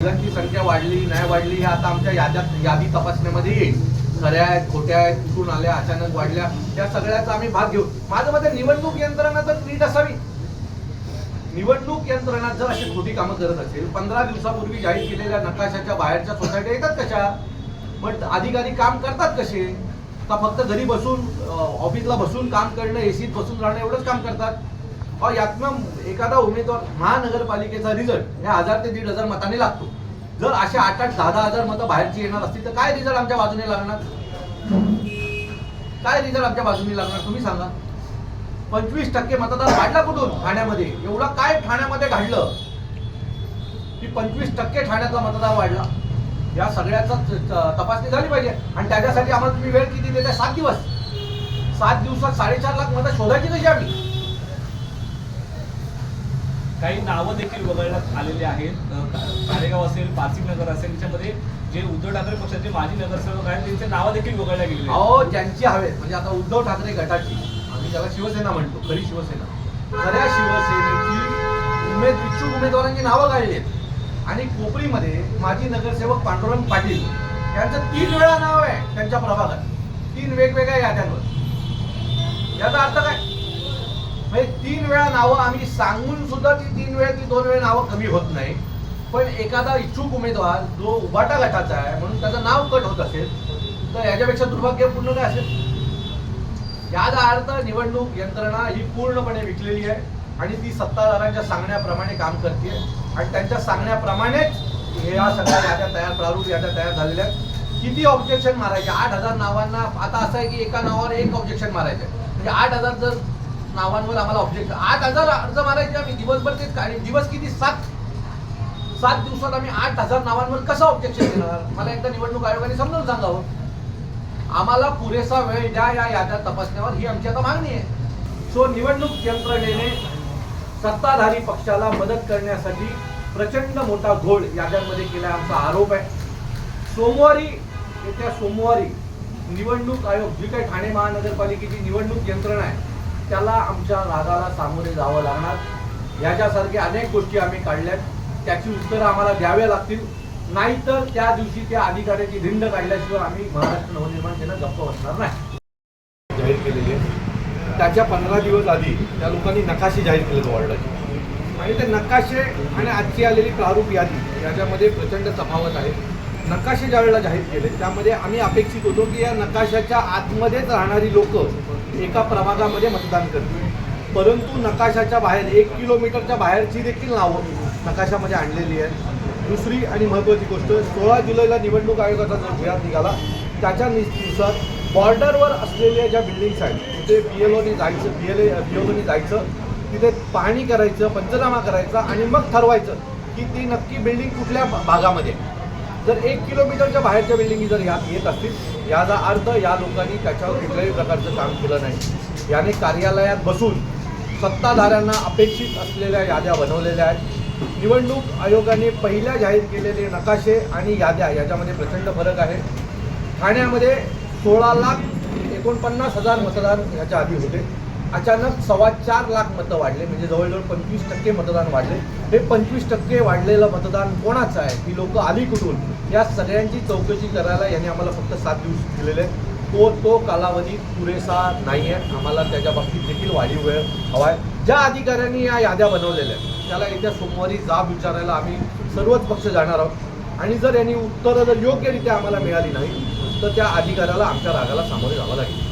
मुलांची संख्या वाढली नाही वाढली हे आता आमच्या याद्यात यादी तपासण्यामध्ये येईल. खऱ्या आहेत खोट्या आहेत कुठून आल्या अचानक वाढल्या त्या सगळ्याचा आम्ही भाग घेऊ. माझं मते निवडणूक यंत्रणा तर नीट असावी. निवडणूक यंत्रणा जर अशी खोटी कामं करत असेल पंधरा दिवसापूर्वी जाहीर केलेल्या नकाशाच्या बाहेरच्या सोसायट्या येतात कशा पण अधिकारी काम करतात कसे? का फक्त घरी बसून ऑफिसला बसून काम करणं एसीत बसून राहणं एवढंच काम करतात. अ यातनं एखादा उमेदवार महानगरपालिकेचा रिझल्ट हे हजार ते दीड हजार मताने लागतो. जर असे आठ आठ दहा दहा हजार मतं बाहेरची येणार असतील तर काय रिझल्ट आमच्या बाजूने लागणार? काय रिझल्ट आमच्या बाजूने लागणार तुम्ही सांगा. पंचवीस टक्के मतदार वाढला कुठून? ठाण्यामध्ये. एवढा काय ठाण्यामध्ये घडलं? की पंचवीस टक्के ठाण्याचा मतदार वाढला. या सगळ्याचा तपासणी झाली पाहिजे. आणि त्याच्यासाठी आम्हाला तुम्ही वेळ किती देते सात दिवस. सात दिवसात साडेचार लाख मतं शोधायची कशी आम्ही? काही नावं देखील वगळण्यात आलेली आहेत. कारेगाव असेल पारसी नगर असेल त्याच्यामध्ये जे उद्धव ठाकरे पक्षाचे माजी नगरसेवक आहेत त्यांचे नावं देखील वगळल्या गेलेली अहो ज्यांची हवेत म्हणजे आता उद्धव ठाकरे गटाची आम्ही त्याला शिवसेना म्हणतो खरी शिवसेना. खऱ्या शिवसेनेची उमेद इच्छुक उमेदवारांची नावं काढली आहेत. आणि कोपरीमध्ये माजी नगरसेवक पांडुरंग पाटील यांचं तीन वेळा नाव आहे त्यांच्या प्रभागात. तीन वेगवेगळ्या याद्यांवर. याचा अर्थ काय? म्हणजे तीन वेळा नावं आम्ही सांगून सुद्धा ती तीन वेळा ती दोन वेळा नावं कमी होत नाही. पण एखादा इच्छुक उमेदवार जो उबाटा गटाचा आहे म्हणून त्याचं नाव कट होत असेल तर याच्यापेक्षा दुर्भाग्यपूर्ण काय असेल? याचा अर्थ निवडणूक यंत्रणा ही पूर्णपणे विकलेली आहे आणि ती सत्ताधाऱ्यांच्या सांगण्याप्रमाणे काम करते आणि त्यांच्या सांगण्याप्रमाणेच हे या सगळ्या याद्या तयार प्रारूप याद्या तयार झालेल्या आहेत. किती ऑब्जेक्शन मारायचे? आठ हजार नावांना आता असं आहे की एका नावावर एक ऑब्जेक्शन मारायचं. म्हणजे आठ हजार जर नावांवर आम्हाला ऑब्जेक्ट आठ हजार अर्ज मारायचे आम्ही. दिवसभर तेच आणि दिवस किती? सात. सात दिवसात आम्ही आठ हजार नावांवर कसं ऑब्जेक्शन देणार मला एकदा निवडणूक आयोगाने समजावून सांगावं. आम्हाला पुरेसा वेळ द्या या याद्या तपासण्यावर. ही आमची आता मागणी आहे. सो निवडणूक यंत्रणेने सत्ताधारी पक्षाला मदत करण्यासाठी प्रचंड मोठा घोळ याद्यांमध्ये केला आमचा आरोप आहे. सोमवारी येत्या सोमवारी निवडणूक आयोग जी काही ठाणे महानगरपालिकेची निवडणूक यंत्रणा आहे त्याला आमच्या रागाला सामोरे जावं लागणार. याच्यासारख्या अनेक गोष्टी आम्ही काढल्यात. त्याची उत्तरं आम्हाला द्याव्या लागतील. नाहीतर त्या दिवशी त्या अधिकाऱ्याची धिंड काढल्याशिवाय आम्ही महाराष्ट्र नवनिर्माण सेना गप्प बसणार नाही. जाहीर केलेली आहे. त्याच्या पंधरा दिवस आधी त्या लोकांनी नकाशे जाहीर केले वॉर्डाचे. आणि ते नकाशे आणि आजची आलेली प्रारूप यादी याच्यामध्ये प्रचंड तफावत आहे. नकाशे ज्यावेळेला जाहीर केले त्यामध्ये आम्ही अपेक्षित होतो की या नकाशाच्या आतमध्येच राहणारी लोक एका प्रभागामध्ये मतदान करतील परंतु नकाशाच्या बाहेर एक किलोमीटरच्या बाहेरची देखील नावं नकाशामध्ये आणलेली आहेत दुसरी आणि महत्त्वाची गोष्ट सोळा जुलैला निवडणूक आयोगाचा जो घोळात निघाला त्याच्या नुसार बॉर्डरवर असलेल्या ज्या बिल्डिंग्स आहेत तिथे बी एल ओने जायचं बी एल ए बी ओने जायचं तिथे पाहणी करायचं पंचनामा करायचा आणि मग ठरवायचं की ती नक्की बिल्डिंग कुठल्या भागामध्ये आहे. जर एक किलोमीटरच्या बाहेरच्या बिल्डिंगी जर यात येत असतील याचा अर्थ या लोकांनी त्याच्यावर कुठल्याही प्रकारचं काम केलं नाही. याने कार्यालयात बसून सत्ताधाऱ्यांना अपेक्षित असलेल्या याद्या बनवलेल्या आहेत. निवडणूक आयोगाने पहिल्या जाहीर केलेले नकाशे आणि याद्या याच्यामध्ये प्रचंड फरक आहे. ठाण्यामध्ये सोळा लाख एकोणपन्नास हजार मतदान ह्याच्या आधी होते. अचानक सव्वा चार लाख मतं वाढले म्हणजे जवळजवळ पंचवीस टक्के मतदान वाढले. हे पंचवीस टक्के वाढलेलं मतदान कोणाचं आहे? ही लोक आली कुठून? या सगळ्यांची चौकशी करायला यांनी आम्हाला फक्त सात दिवस दिलेले तो तो कालावधी पुरेसा नाही आहे आम्हाला त्याच्या बाबतीत देखील वाढीव वेळ हवा आहे ज्या अधिकाऱ्यांनी या याद्या बनवलेल्या आहेत त्याला येत्या सोमवारी जाब विचारायला आम्ही सर्वच पक्ष जाणार आहोत. आणि जर यांनी उत्तरं जर योग्यरित्या आम्हाला मिळाली नाही तर त्या अधिकाऱ्याला आमच्या रागाला सामोरे जावं लागेल.